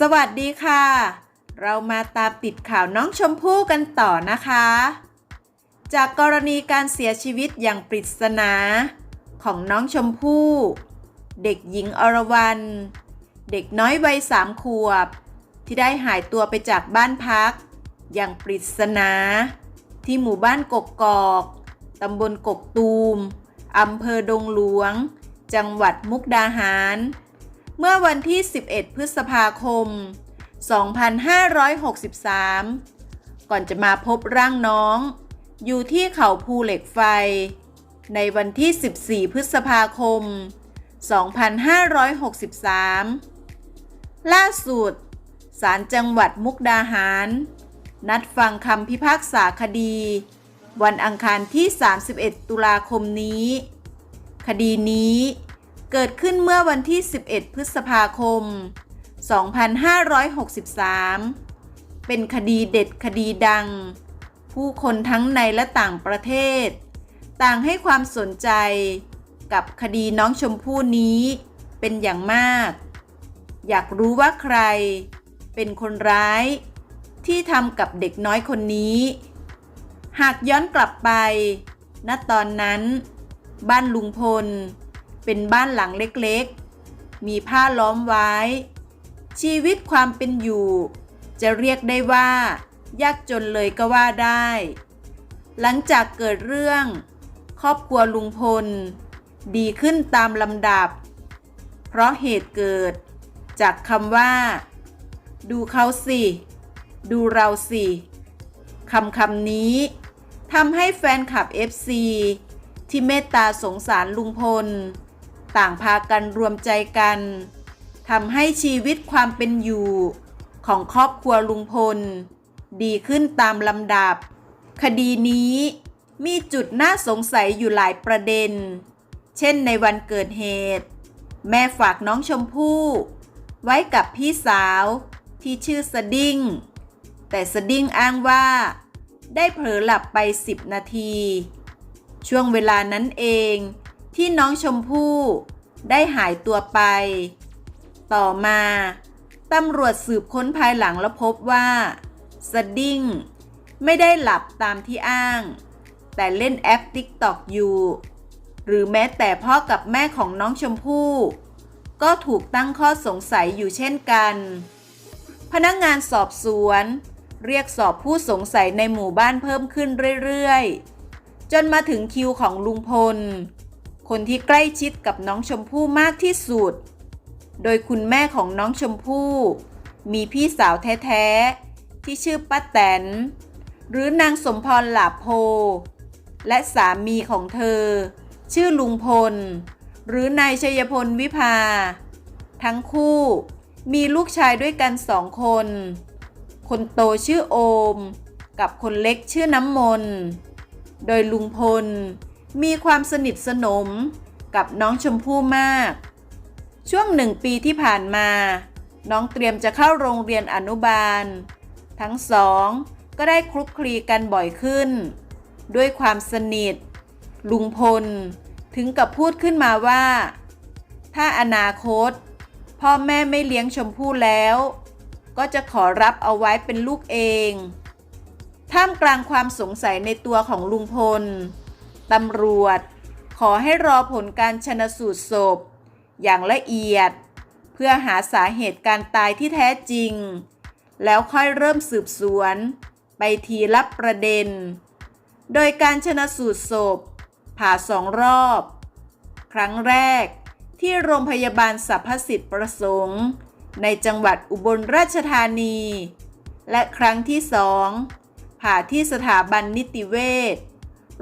สวัสดีค่ะ เรามาตามติดข่าวน้องชมพู่กันต่อนะคะ จากกรณีการเสียชีวิตอย่างปริศนาของน้องชมพู่ เด็กหญิงอรวรรณเด็กน้อยวัยสามขวบ ที่ได้หายตัวไปจากบ้านพัก อย่างปริศนา ที่หมู่บ้านกกกอกตำบลกกตูมอำเภอดงหลวง จังหวัดมุกดาหาร เมื่อวันที่ 11 พฤษภาคม 2563 ก่อนจะมาพบร่างน้อง อยู่ที่เขาภูเหล็กไฟ ในวันที่ 14 พฤษภาคม 2563 ล่าสุดศาลจังหวัดมุกดาหาร นัดฟังคำพิพากษาคดี วันอังคารที่ 31 ตุลาคมนี้ คดีนี้ เกิดขึ้นเมื่อวันที่ 11 พฤษภาคม 2563 เป็นคดีเด็ดคดีดัง ผู้คนทั้งในและต่างประเทศ ต่างให้ความสนใจกับคดีน้องชมพู่นี้เป็นอย่างมาก อยากรู้ว่าใครเป็นคนร้าย ที่ทำกับเด็กน้อยคนนี้ หากย้อนกลับไป ณ ตอนนั้น บ้านลุงพล เป็นบ้านหลังเล็กๆ มีผ้าล้อมไว้ ชีวิตความเป็นอยู่ จะเรียกได้ว่า ยากจนเลยก็ว่าได้ หลังจากเกิดเรื่อง ครอบครัวลุงพล ดีขึ้นตามลำดับ เพราะเหตุเกิด จากคำว่า ดูเขาสิ ดูเราสิคำคำนี้ทำให้แฟนคลับ FC ที่เมตตาสงสารลุงพล ต่างพากันรวมใจกันทำให้ชีวิตความเป็นอยู่ ของครอบครัวลุงพล ดีขึ้นตามลำดับ คดีนี้มีจุดน่าสงสัยอยู่หลายประเด็น เช่นในวันเกิดเหตุ แม่ฝากน้องชมพู่ ไว้กับพี่สาวที่ชื่อสดิ้ง แต่สดิ้งอ้างว่า ได้เผลอหลับไป 10 นาที ช่วงเวลานั้นเอง ที่น้องชมพู่ ได้หายตัวไป ต่อมาตำรวจสืบค้นภายหลังแล้วพบว่าสดิ้งไม่ได้หลับตามที่อ้าง แต่เล่นแอป TikTok อยู่ หรือแม้แต่พ่อกับแม่ของน้องชมพู่ ก็ถูกตั้งข้อสงสัยอยู่เช่นกัน พนักงานสอบสวน เรียกสอบผู้สงสัยในหมู่บ้านเพิ่มขึ้นเรื่อยๆ จนมาถึงคิวของลุงพล คนที่ใกล้ชิดกับน้องชมพู่มากที่สุด โดยคุณแม่ของน้องชมพู่ มีพี่สาวแท้ๆ ที่ชื่อป้าแตน หรือนางสมพรหลาโพ และสามีของเธอ ชื่อลุงพล หรือนายชัยพลวิภา ทั้งคู่มีลูกชายด้วยกันสองคน คนโตชื่อโอม กับคนเล็กชื่อน้ำมน โดยลุงพล มีความสนิทสนมกับน้องชมพู่มาก ช่วงหนึ่งปีที่ผ่านมา น้องเตรียมจะเข้าโรงเรียนอนุบาล ทั้งสองก็ได้คลุกคลีกันบ่อยขึ้น ด้วยความสนิท ลุงพล ถึงกับพูดขึ้นมาว่า ถ้าอนาคต พ่อแม่ไม่เลี้ยงชมพู่แล้ว ก็จะขอรับเอาไว้เป็นลูกเอง ท่ามกลางความสงสัยในตัวของลุงพล ตำรวจ ขอให้รอผลการชนสูตรศพ อย่างละเอียด เพื่อหาสาเหตุการตายที่แท้จริง แล้วค่อยเริ่มสืบสวน ไปทีละประเด็น โดยการชนะสูตรศพ ผ่าสองรอบ ครั้งแรกที่โรงพยาบาลสรรพสิทธิ์ประสงค์ ในจังหวัดอุบลราชธานี และครั้งที่สองผ่าที่สถาบันนิติเวช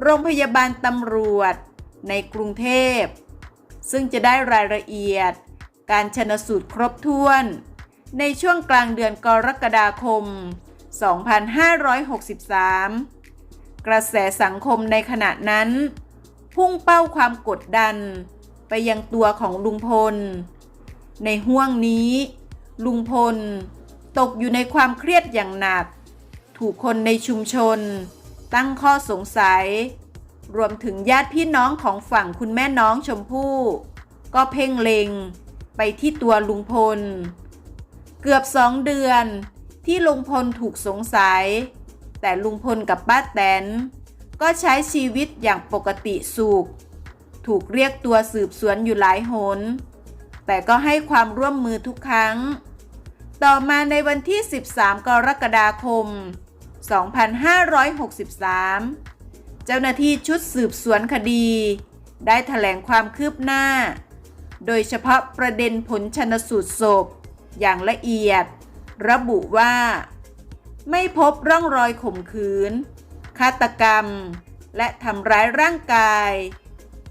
โรงพยาบาลตำรวจในกรุงเทพ ซึ่งจะได้รายละเอียด การชนสูตรครบถ้วน ในช่วงกลางเดือนกรกฎาคม 2563 กระแสสังคมในขณะนั้น พุ่งเป้าความกดดัน ไปยังตัวของลุงพล ในห่วงนี้ ลุงพล ตกอยู่ในความเครียดอย่างหนัก ถูกคนในชุมชน ตั้งข้อสงสัย รวมถึงญาติพี่น้องของฝั่งคุณแม่น้องชมพู่ ก็เพ่งเล็งไปที่ตัวลุงพล เกือบสองเดือนที่ลุงพลถูกสงสัย แต่ลุงพลกับป้าแตน ก็ใช้ชีวิตอย่างปกติสุข ถูกเรียกตัวสืบสวนอยู่หลายหน แต่ก็ให้ความร่วมมือทุกครั้ง ต่อมาในวันที่ 13 กรกฎาคม 2563 เจ้าหน้าที่ชุดสืบสวนคดี ได้แถลงความคืบหน้า โดยเฉพาะประเด็นผลชนสูตรศพ อย่างละเอียด ระบุว่า ไม่พบร่องรอยข่มขืน ฆาตกรรม และทำร้ายร่างกาย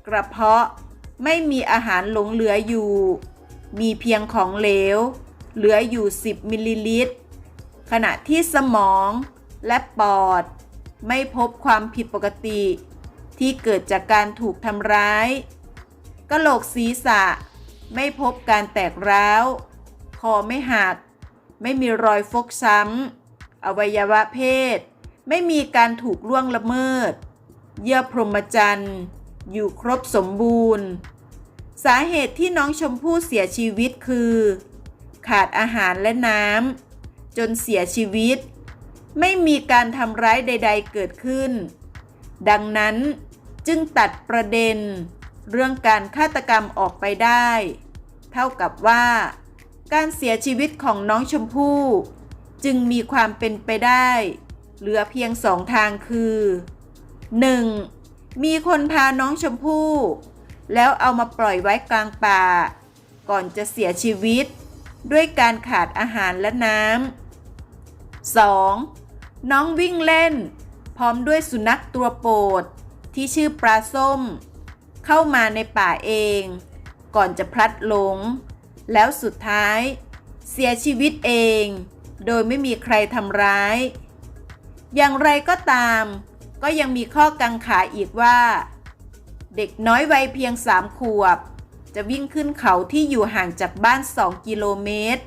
กระเพาะไม่มีอาหารหลงเหลืออยู่ มีเพียงของเหลว เหลืออยู่ 10 มิลลิลิตร ขณะที่สมอง และปอด ไม่พบความผิดปกติ ที่เกิดจากการถูกทำร้ายกะโหลกศีรษะ ไม่พบการแตกร้าว คอไม่หัก ไม่มีรอยฟกช้ำ อวัยวะเพศ ไม่มีการถูกล่วงละเมิด เยื่อพรหมจรรย์ อยู่ครบสมบูรณ์ สาเหตุที่น้องชมพู่เสียชีวิตคือ ขาดอาหารและน้ำจนเสียชีวิต ไม่มีการทำร้ายใด ๆ เกิดขึ้น ดังนั้นจึงตัดประเด็น เรื่องการฆาตกรรมออกไปได้ เท่ากับว่า การเสียชีวิตของน้องชมพู่ จึงมีความเป็นไปได้ เหลือเพียงสองทางคือ 1. มีคนพาน้องชมพู่ แล้วเอามาปล่อยไว้กลางป่า ก่อนจะเสียชีวิต ด้วยการขาดอาหารและน้ำ 2. น้องวิ่งเล่น พร้อมด้วยสุนัขตัวโปรด ที่ชื่อปลาส้ม เข้ามาในป่าเอง ก่อนจะพลัดหลง แล้วสุดท้าย เสียชีวิตเอง โดยไม่มีใครทำร้าย อย่างไรก็ตาม ก็ยังมีข้อกังขาอีกว่า เด็กน้อยวัยเพียงสามขวบ จะวิ่งขึ้นเขาที่อยู่ห่างจากบ้าน 2 กิโลเมตร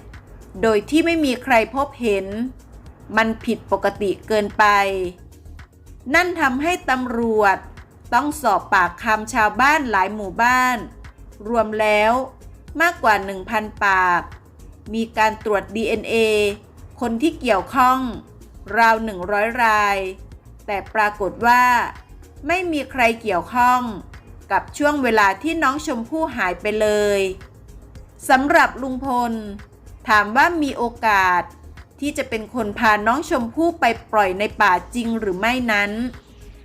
โดยที่ไม่มีใครพบเห็น มันผิดปกติเกินไป นั่นทำให้ตำรวจต้องสอบปากคำชาวบ้านหลายหมู่บ้าน รวมแล้วมากกว่า 1,000 ปาก มีการตรวจ DNA คนที่เกี่ยวข้อง ราว 100 ราย แต่ปรากฏว่า ไม่มีใครเกี่ยวข้องกับช่วงเวลาที่น้องชมพู่หายไปเลยสำหรับลุงพล ถามว่ามีโอกาส ที่จะเป็นคนพาน้องชมพู่ไปปล่อยในป่าจริงหรือไม่นั้น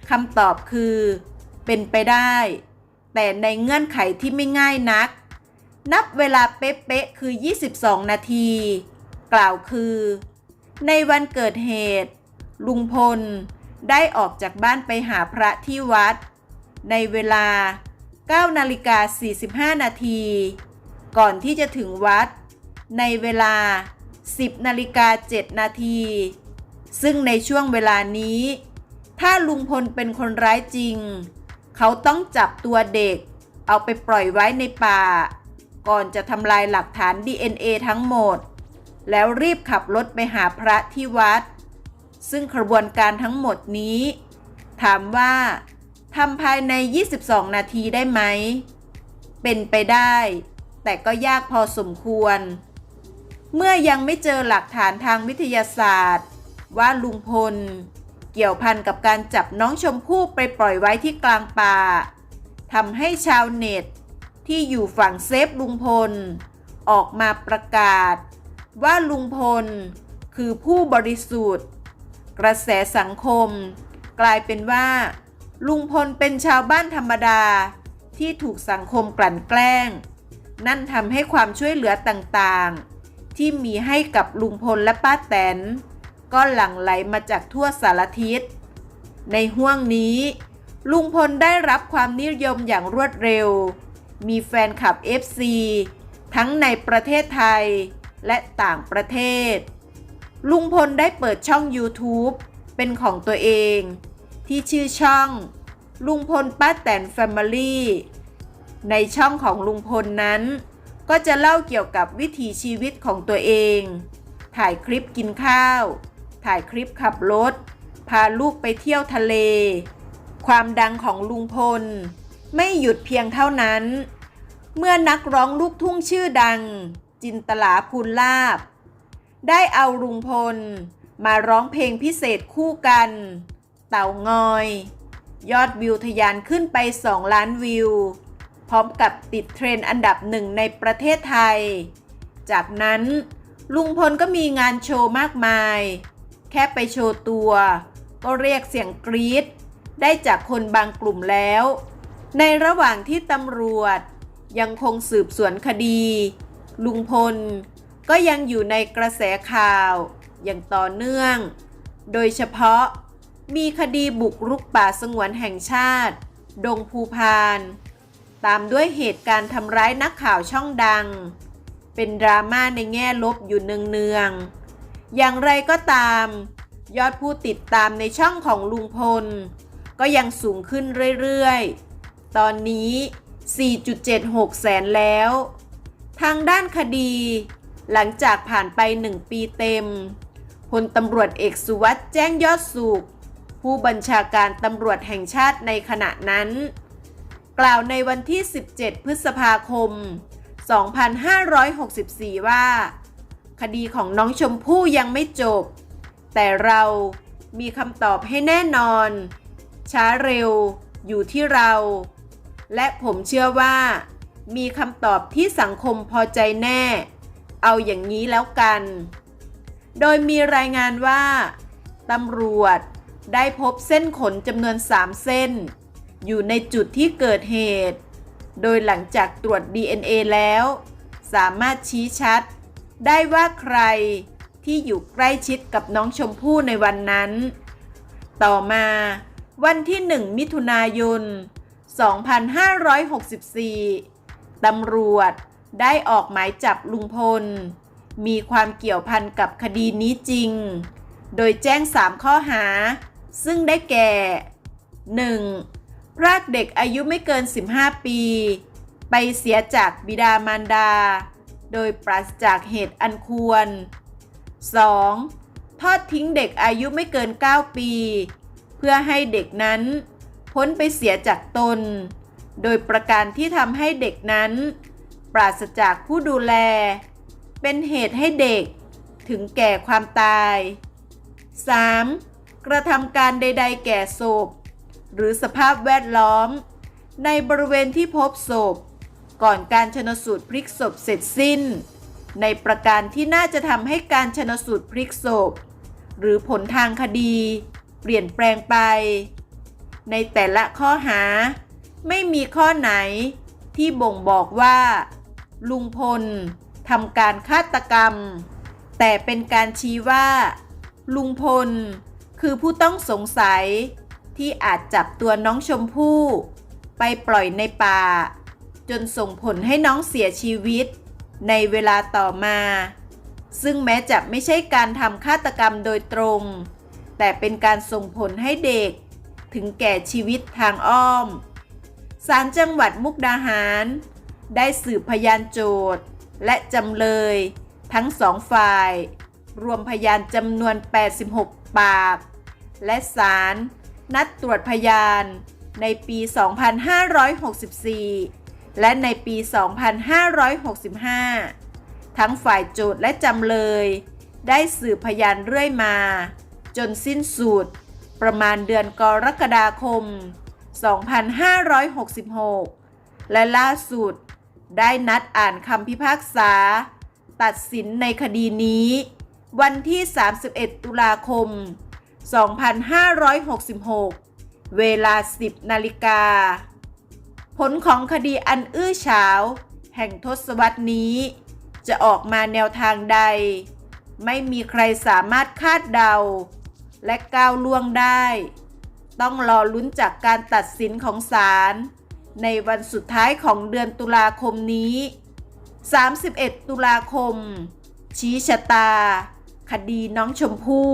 คำตอบคือ เป็นไปได้ แต่ในเงื่อนไขที่ไม่ง่ายนัก นับเวลาเป๊ะๆคือ 22 นาที กล่าวคือ ในวันเกิดเหตุ ลุงพลได้ออกจากบ้านไปหาพระที่วัด ในเวลา9นาฬิกา45 นาที ก่อนที่จะถึงวัด ในเวลา 10นาฬิกา7นาที ซึ่งในช่วงเวลานี้ ถ้าลุงพลเป็นคนร้ายจริง เขาต้องจับตัวเด็ก เอาไปปล่อยไว้ในป่า ก่อนจะทำลายหลักฐาน DNA ทั้งหมด แล้วรีบขับรถไปหาพระที่วัด ซึ่งกระบวนการทั้งหมดนี้ ถามว่าทำภายใน 22 นาทีได้ไหม เป็นไปได้ แต่ก็ยากพอสมควร เมื่อยังไม่เจอหลักฐานทางวิทยาศาสตร์ ว่าลุงพล เกี่ยวพันกับการจับน้องชมพู่ไปปล่อยไว้ที่กลางป่าทำให้ชาวเน็ต ที่อยู่ฝั่งเซฟลุงพล ออกมาประกาศ ว่าลุงพล คือผู้บริสุทธิ์ กระแสสังคม กลายเป็นว่า ลุงพลเป็นชาวบ้านธรรมดาที่ถูกสังคมกลั่นแกล้ง นั่นทำให้ความช่วยเหลือต่างๆ ที่มีให้กับลุงพลและป้าแตน ก็หลั่งไหลมาจากทั่วสารทิศ ในห่วงนี้ ลุงพลได้รับความนิยมอย่างรวดเร็ว มีแฟนคลับ FC ทั้งในประเทศไทยและต่างประเทศ ลุงพลได้เปิดช่อง YouTube เป็นของตัวเอง ที่ชื่อช่อง ลุงพลป้าแตนแฟมิลี่ในช่องของลุงพลนั้น ก็จะเล่าเกี่ยวกับวิถีชีวิตของตัวเอง ถ่ายคลิปกินข้าว ถ่ายคลิปขับรถ พาลูกไปเที่ยวทะเล ความดังของลุงพล ไม่หยุดเพียงเท่านั้น เมื่อนักร้องลูกทุ่งชื่อดัง จินตลาภูลลาบ ได้เอาลุงพล มาร้องเพลงพิเศษคู่กัน เต่างอย ยอดวิวทะยานขึ้นไป 2 ล้านวิว พร้อมกับติดเทรนด์อันดับหนึ่งในประเทศไทย จากนั้นลุงพลก็มีงานโชว์มากมาย แค่ไปโชว์ตัว ก็เรียกเสียงกรี๊ดได้จากคนบางกลุ่มแล้ว ในระหว่างที่ตำรวจ ยังคงสืบสวนคดี ลุงพลก็ยังอยู่ในกระแสข่าวอย่างต่อเนื่อง โดยเฉพาะมีคดีบุกรุกป่าสงวนแห่งชาติ ดงภูพาน ตามด้วยเหตุการณ์ทำร้ายนักข่าวช่องดัง เป็นดราม่าในแง่ลบอยู่เนืองๆ อย่างไรก็ตาม ยอดผู้ติดตามในช่องของลุงพล ก็ยังสูงขึ้นเรื่อยๆ ตอนนี้ 4.76 แสนแล้ว ทางด้านคดี หลังจากผ่านไป 1 ปีเต็มพลตำรวจเอกสุวัสด์แจ้งยอดสุข ผู้บัญชาการตำรวจแห่งชาติในขณะนั้น กล่าวในวันที่ 17 พฤษภาคม 2564 ว่า คดีของน้องชมพู่ยังไม่จบ แต่เรามีคำตอบให้แน่นอน ช้าเร็วอยู่ที่เรา และผมเชื่อว่า มีคำตอบที่สังคมพอใจแน่ เอาอย่างนี้แล้วกัน โดยมีรายงานว่าตำรวจได้พบเส้นขนจำนวน 3 เส้น อยู่ในจุดที่เกิดเหตุ โดยหลังจากตรวจ DNA แล้ว สามารถชี้ชัด ได้ว่าใครที่อยู่ใกล้ชิดกับน้องชมพู่ในวันนั้น ต่อมาวันที่ 1 มิถุนายน 2564 ตำรวจได้ออกหมายจับลุงพล มีความเกี่ยวพันกับคดีนี้จริง โดยแจ้ง 3 ข้อหา ซึ่งได้แก่ 1. พรากเด็กอายุไม่เกิน 15 ปี ไปเสียจากบิดามารดา โดยปราศจากเหตุอันควร 2. ทอดทิ้งเด็กอายุไม่เกิน 9 ปี เพื่อให้เด็กนั้นพ้นไปเสียจากตน โดยประการที่ทำให้เด็กนั้น ปราศจากผู้ดูแล เป็นเหตุให้เด็กถึงแก่ความตาย 3. กระทำการใด ๆ แก่ศพ หรือสภาพแวดล้อม ในบริเวณที่พบศพ ก่อนการชนสูตรพลิกศพเสร็จสิ้น ในประการที่น่าจะทำให้การชนสูตรพลิกศพ หรือผลทางคดี เปลี่ยนแปลงไป ในแต่ละข้อหา ไม่มีข้อไหนที่บ่งบอกว่า ลุงพลทำการฆาตกรรม แต่เป็นการชี้ว่า ลุงพลคือผู้ต้องสงสัย ที่อาจจับตัวน้องชมพู่ ไปปล่อยในป่า จนส่งผลให้น้องเสียชีวิต ในเวลาต่อมา ซึ่งแม้จะไม่ใช่การทำฆาตกรรมโดยตรง แต่เป็นการส่งผลให้เด็ก ถึงแก่ชีวิตทางอ้อมศาลจังหวัดมุกดาหาร ได้สืบพยานโจทย์ และจำเลย ทั้งสองฝ่าย รวมพยานจำนวน 86 ปาก และศาล นัดตรวจพยานในปี 2564 และในปี 2565 ทั้งฝ่ายโจทย์และจำเลย ได้สืบพยานเรื่อยมา จนสิ้นสุดประมาณเดือนกรกฎาคม 2566 และล่าสุด ได้นัดอ่านคำพิพากษา ตัดสินในคดีนี้ วันที่ 31 ตุลาคม 2566 เวลา 10 นาฬิกา ผลของคดีอันอื้อฉาว แห่งทศวรรษนี้ จะออกมาแนวทางใด ไม่มีใครสามารถคาดเดา และก้าวล่วงได้ ต้องรอลุ้นจากการตัดสินของศาลในวันสุดท้ายของเดือนตุลาคมนี้ 31 ตุลาคม ชี้ชะตา คดีน้องชมพู่